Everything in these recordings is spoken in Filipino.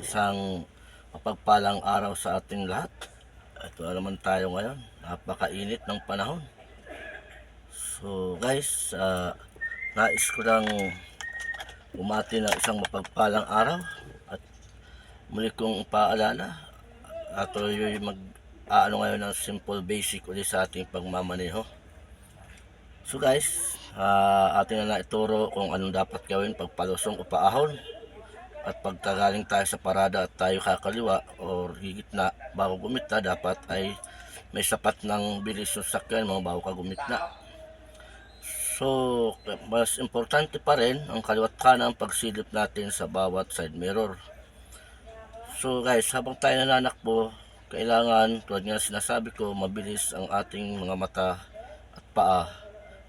Isang mapagpalang araw sa ating lahat. Ito na naman tayo ngayon. Napakainit ng panahon. So guys, ah, nais ko lang umati ng isang mapagpalang araw at muli kong paalala at tuloy mag aano ngayon ng simple basic ulit sa ating pagmamaneho. So guys, ah, ating na naituro kung anong dapat gawin pag palusong o paahon at pagtagaling tayo sa parada at tayo kakaliwa o higit na bago gumita dapat ay may sapat ng bilis yung sakyan mga bago ka gumita. So, mas importante pa rin ang kaliwat kanan pagsilip natin sa bawat side mirror. So guys, habang tayo nananakbo, kailangan, tulad nga sinasabi ko, mabilis ang ating mga mata at paa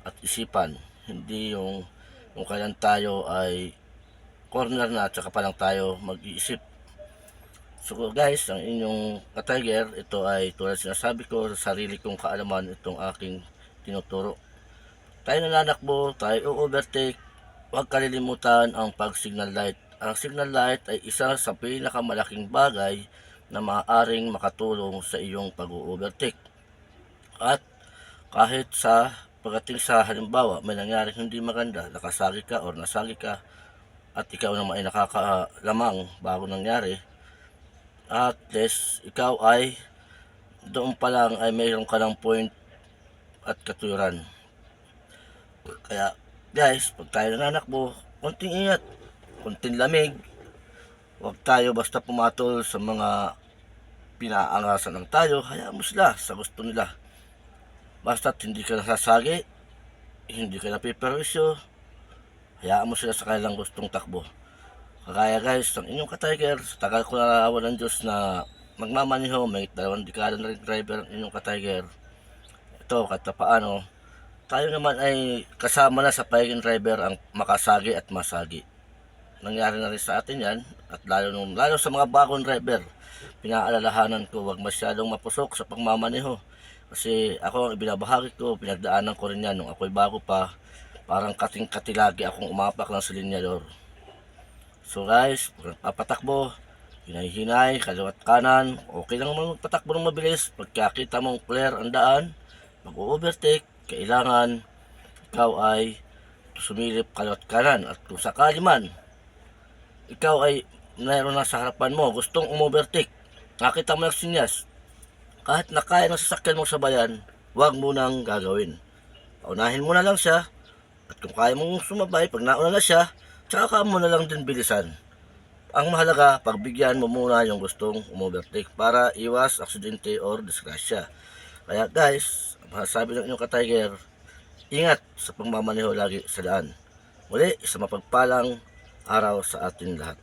at isipan. Hindi yung kung kailan tayo ay corner na at saka pa lang tayo mag-iisip. So guys, ang inyong ka-tiger, ito ay tulad sinasabi ko, sa sarili kong kaalaman itong aking tinuturo. Tayo nananakbo, tayo overtake, huwag kalilimutan ang pag-signal light. Ang signal light ay isa sa pinakamalaking bagay na maaaring makatulong sa iyong pag-overtake. At kahit sa pagdating sa halimbawa may nangyaring hindi maganda, nakasagi ka or nasagi ka at ikaw naman ay nakakalamang bago nangyari, at least ikaw ay doon pa lang ay mayroon ka ng point at katuwiran. Kaya guys, pag tayo nananakbo, konting ingat, konting lamig, huwag tayo basta pumatol sa mga pinaangasan ng tayo, hayaan mo sila sa gusto nila. Basta't hindi ka nasasagi, hindi ka napiperwisyo, hayaan mo sila sa kanilang gustong takbo. Kagaya guys, ang inyong ka-tiger, sa tagal ko na ng Diyos na magmamaniho, may dalawang dekada na rin driver ang inyong ka-tiger. Ito, kahit na paano, tayo naman ay kasama na sa pagiging driver ang makasagi at masagi. Nangyari na rin sa atin yan, at lalo, nung, lalo sa mga bagong driver, pinaalalahanan ko, wag masyadong mapusok sa pagmamaneho. Kasi ako, ang ibinabahagi ko, pinagdaanan ko rin yan nung ako'y bago pa, parang kating-katilagi akong umapak ng silinyador. So guys, papatakbo, hinay-hinay, kaliwat kanan, okay lang naman magpatakbo ng mabilis. Pagkakita mong clear ang daan, mag-overtake, kailangan ikaw ay sumilip kaliwat kanan. At kung sakali man, ikaw ay mayroon na sa harapan mo, gustong umovertake, nakita mo yung sinyas, kahit nakaya ng sasakyan mo sa bayan, huwag mo nang gagawin. Paunahin mo na lang siya, kung kaya mong sumabay, pag nauna na siya, tsaka ka mo na lang din bilisan. Ang mahalaga, pagbigyan mo muna yung gustong umovertake para iwas aksidente or disgrasya. Kaya guys, ang sabi ng inyong ka-tiger, ingat sa pagmamaneho lagi sa daan. Muli, isa mapagpalang araw sa ating lahat.